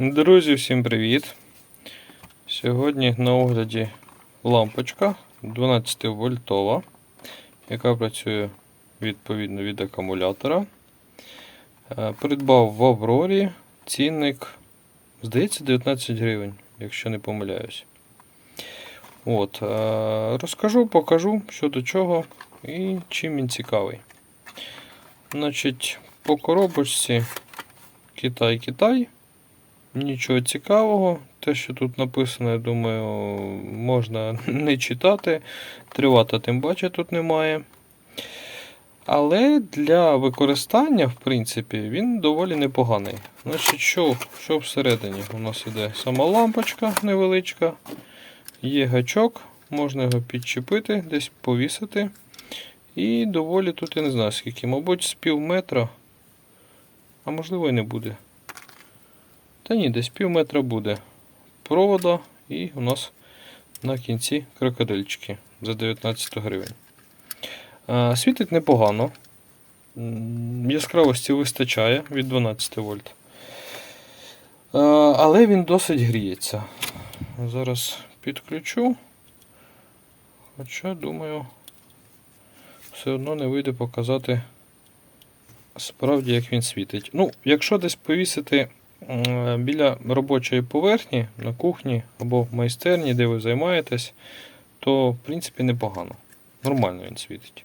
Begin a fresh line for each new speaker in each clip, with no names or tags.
Друзі, всім привіт! Сьогодні на огляді лампочка 12 вольтова, яка працює відповідно від акумулятора. Е, Придбав в Аврорі цінник, здається, 19 гривень, якщо не помиляюсь. От, е, розкажу, покажу, що до чого і чим він цікавий. Значить, по коробочці Китай-Китай. Нічого цікавого. Те, що тут написано, я думаю, можна не читати. Тривата, тим паче, тут немає. Але для використання, в принципі, він доволі непоганий. Значить, що, що всередині? У нас іде сама лампочка невеличка, є гачок, можна його підчепити, десь повісити. І доволі тут я не знаю скільки, мабуть, з пів метра, а можливо і не буде. Та ні, десь пів метра буде провода і у нас на кінці крокодильчики за 19 гривень. Світить непогано. Яскравості вистачає від 12 вольт. Але він досить гріється. Зараз підключу. Хоча, думаю, все одно не вийде показати справді, як він світить. Ну, якщо десь повісити біля робочої поверхні на кухні або в майстерні, де ви займаєтесь, то в принципі непогано. Нормально він світить.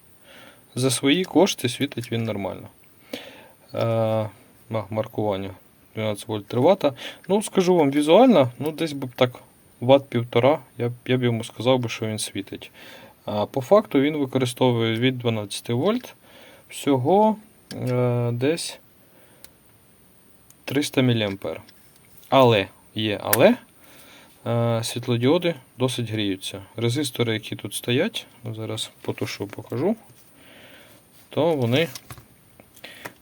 За свої кошти світить він нормально. Е, маркування 12 вольт 3 Вт. Ну, скажу вам візуально, ну десь би так ватт півтора, я, я б йому сказав, би, що він світить. А по факту він використовує від 12 вольт всього е, десь 300 мА. Але, є але, е, світлодіоди досить гріються. Резистори, які тут стоять, зараз потушу, покажу, то вони,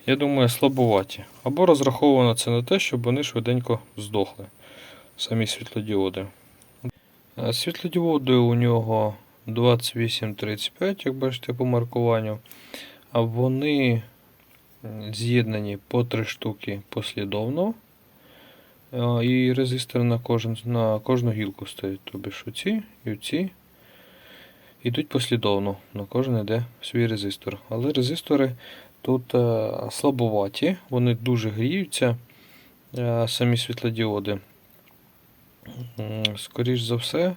я думаю, слабуваті. Або розраховано це на те, щоб вони швиденько здохли. Самі світлодіоди. Е, Світлодіоди у нього 2835, як бачите, по маркуванню. А вони з'єднані по три штуки послідовно. Е, І резистор на, кожен, на кожну гілку стоїть. Тобі ж оці і оці. Йдуть послідовно. На кожен йде свій резистор. Але резистори тут е, слабоваті, вони дуже гріються, е, самі світлодіоди. М, Скоріш за все,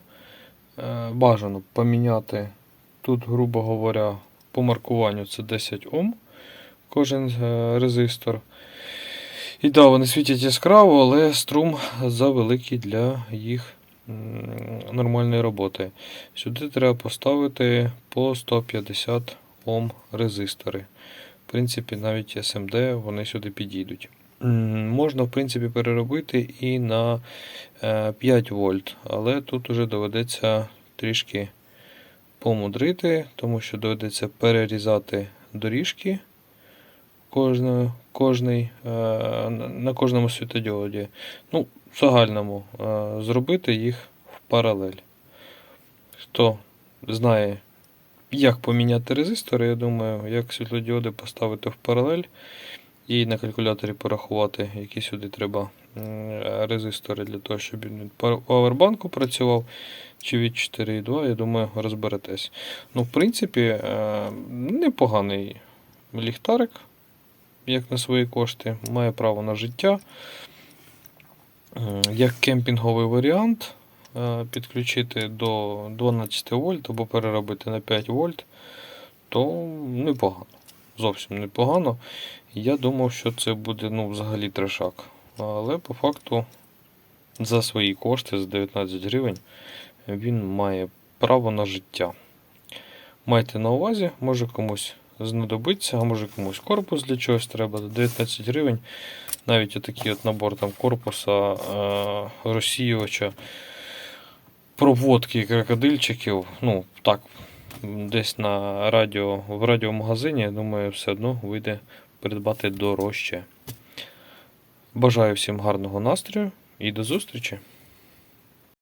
бажано поміняти тут, грубо говоря, по маркуванню це 10 Ом кожен е, резистор. І да, вони світять яскраво, але струм завеликий для їх нормальної роботи. Сюди треба поставити по 150 Ом резистори. В принципі, навіть SMD вони сюди підійдуть. Можна, в принципі, переробити і на е, 5 вольт, але тут уже доведеться трішки помудрити, тому що доведеться перерізати доріжки кожної, кожний, е, на- кожному світодіоді. Ну, в загальному е, зробити їх в паралель. Хто знає, як поміняти резистори, я думаю, як світлодіоди поставити в паралель і на калькуляторі порахувати, які сюди треба резистори для того, щоб він павербанку працював, чи від 4,2, я думаю, розберетесь. Ну, в принципі, е, непоганий ліхтарик як на свої кошти, має право на життя. Е, Як кемпінговий варіант е, підключити до 12 вольт або переробити на 5 вольт, то непогано. Зовсім непогано. Я думав, що це буде ну, взагалі трешак. Але по факту за свої кошти, за 19 гривень, він має право на життя. Майте на увазі, може комусь знадобиться, а може комусь корпус для чогось треба. 19 гривень. Навіть отакий от набор там корпуса, е, розсіювача, проводки крокодильчиків. Ну, так, десь на радіо, в радіомагазині, я думаю, все одно вийде придбати дорожче. Бажаю всім гарного настрою і до зустрічі!